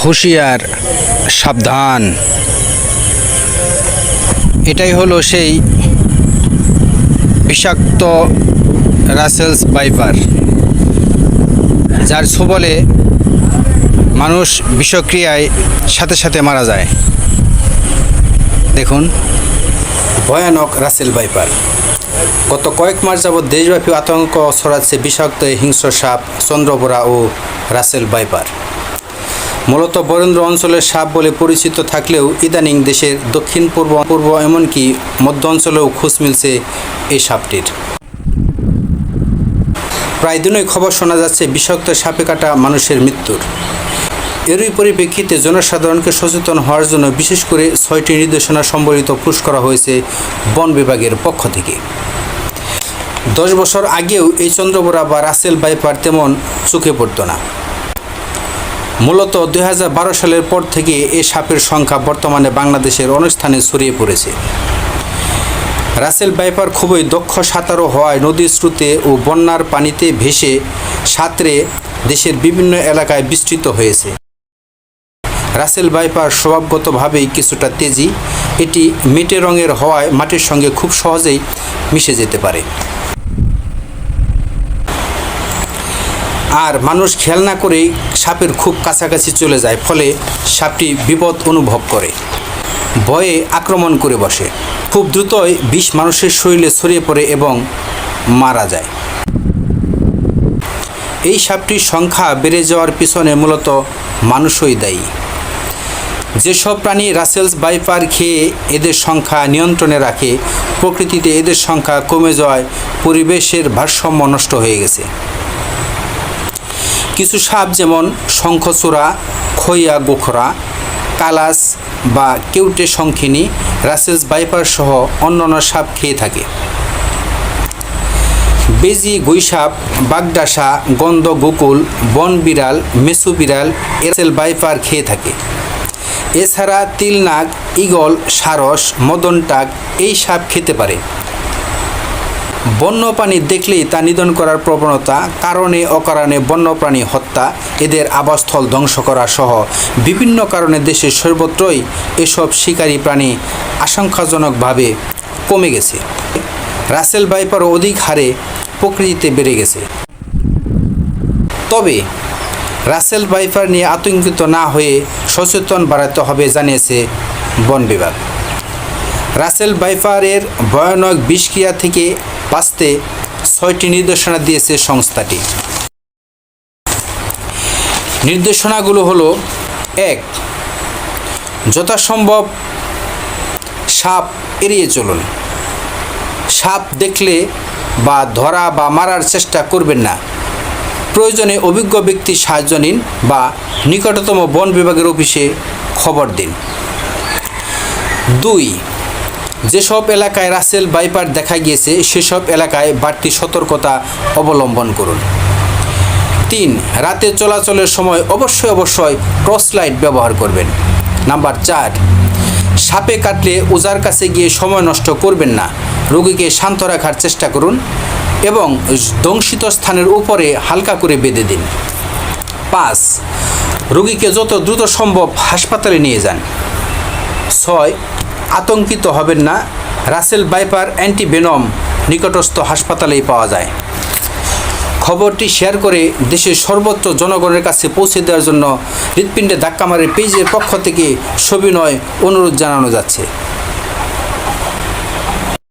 হুঁশিয়ার, সাবধান। এটাই হলো সেই বিষাক্ত রাসেলস বাইপার যার ছোবলে মানুষ বিষক্রিয়ায় সাথে সাথে মারা যায়। দেখুন, ভয়ানক রাসেল বাইপার গত কয়েক মাস যাবৎ দেশব্যাপী আতঙ্ক ছড়াচ্ছে বিষাক্ত হিংস্র সাপ চন্দ্রবোরা ও রাসেল বাইপার মূলত বরেন্দ্র অঞ্চলের সাপ বলে পরিচিত থাকলেও ইদানিং দেশের দক্ষিণ, পূর্ব পূর্ব এমনকি মধ্য অঞ্চলেও খোঁজ মিলছে এই সাপটির। প্রায় দিনই খবর শোনা যাচ্ছে বিষাক্ত সাপে কাটা মানুষের মৃত্যুর। এরই পরিপ্রেক্ষিতে জনসাধারণকে সচেতন হওয়ার জন্য বিশেষ করে ছয়টি নির্দেশনা সম্বলিত পুশ করা হয়েছে বন বিভাগের পক্ষ থেকে। দশ বছর আগেও এই চন্দ্রবোরা বা রাসেল বাইপার তেমন চোখে পড়তো না। মূলত দু হাজার বারো সালের পর থেকে এই সাপের সংখ্যা বর্তমানে বাংলাদেশের অনেক ছড়িয়ে পড়েছে। রাসেল বাইপার খুবই দক্ষ সাঁতারও হওয়ায় নদীর স্রোতে ও বন্যার পানিতে ভেসে সাঁতরে দেশের বিভিন্ন এলাকায় বিস্তৃত হয়েছে। রাসেল বাইপার স্বভাবগতভাবেই কিছুটা তেজি, এটি মেটে রঙের হওয়ায় মাটির সঙ্গে খুব সহজেই মিশে যেতে পারে। আর মানুষ খেয়াল না করেই সাপের খুব কাছাকাছি চলে যায়, ফলে সাপটি বিপদ অনুভব করে। ভয়ে আক্রমণ করে বসে। খুব দ্রুতই বিষ মানুষের শরীরে ছড়িয়ে পড়ে এবং মারা যায়। এই সাপটির সংখ্যা বেড়ে যাওয়ার পিছনে মূলত মানুষই দায়ী। যেসব প্রাণী রাসেলস বাইপার খেয়ে এদের সংখ্যা নিয়ন্ত্রণে রাখে, প্রকৃতিতে এদের সংখ্যা কমে যাওয়ায় পরিবেশের ভারসাম্য নষ্ট হয়ে গেছে। কিছু সাপ যেমন শঙ্খচূড়া, খইয়া গোখরা, কালাস বা কেউটে শঙ্খিনী, রাসেলস বাইপার সহ অন্যান্য সাপ খেয়ে থাকে। বেজি, গুইসাপ, বাগডাসা, গন্ধ গোকুল, বন বিড়াল, মেসু বিড়াল, এরসেল বাইপার খেয়ে থাকে। এছাড়া তিলনাগ ইগল সারস মদনটাক এই সাপ খেতে পারে। বন্যপ্রাণী দেখলেই তা নিধন করার প্রবণতা, কারণে, অকারণে বন্যপ্রাণী হত্যা, এদের আবাসস্থল ধ্বংস করা সহ বিভিন্ন কারণে দেশের সর্বত্রই এসব শিকারী প্রাণী আশঙ্কাজনকভাবে কমে গেছে। রাসেল বাইপার অধিক হারে প্রকৃতিতে বেড়ে গেছে। তবে রাসেল বাইপার নিয়ে আতঙ্কিত না হয়ে সচেতন বাড়াতে হবে জানিয়েছে বন বিভাগ। রাসেল বাইফারের ভয়ানক বিষক্রিয়া থেকে বাঁচতে ছয়টি নির্দেশনা দিয়েছে সংস্থাটি। নির্দেশনাগুলো হলো, এক, যথাসম্ভব সাপ এড়িয়ে চলুন। সাপ দেখলে বা ধরা বা মারার চেষ্টা করবেন না। প্রয়োজনে অভিজ্ঞ ব্যক্তির সাহায্য নিন বা নিকটতম বন বিভাগের অফিসে খবর দিন। দুই যেসব এলাকায় রাসেল বাইপার দেখা গিয়েছে, সেসব এলাকায় বাড়তি সতর্কতা অবলম্বন করুন। তিন, রাতে চলাচলের সময় অবশ্যই অবশ্যই টর্চ লাইট ব্যবহার করবেন। নাম্বার চার, সাপে কাটলে ওজার কাছে গিয়ে সময় নষ্ট করবেন না। রোগীকে শান্ত রাখার চেষ্টা করুন এবং দংশিত স্থানের উপরে হালকা করে বেঁধে দিন। পাঁচ, রোগীকে যত দ্রুত সম্ভব হাসপাতালে নিয়ে যান। ছয় আতঙ্কিত হবেন না। রাসেল বাইপার অ্যান্টিভেনম নিকটস্থ হাসপাতালেই পাওয়া যায়। খবরটি শেয়ার করে দেশের সর্বোচ্চ জনগণের কাছে পৌঁছে দেওয়ার জন্য হৃৎপিণ্ডে ধাক্কা মারে পেজের পক্ষ থেকে সবিনয় অনুরোধ জানানো যাচ্ছে।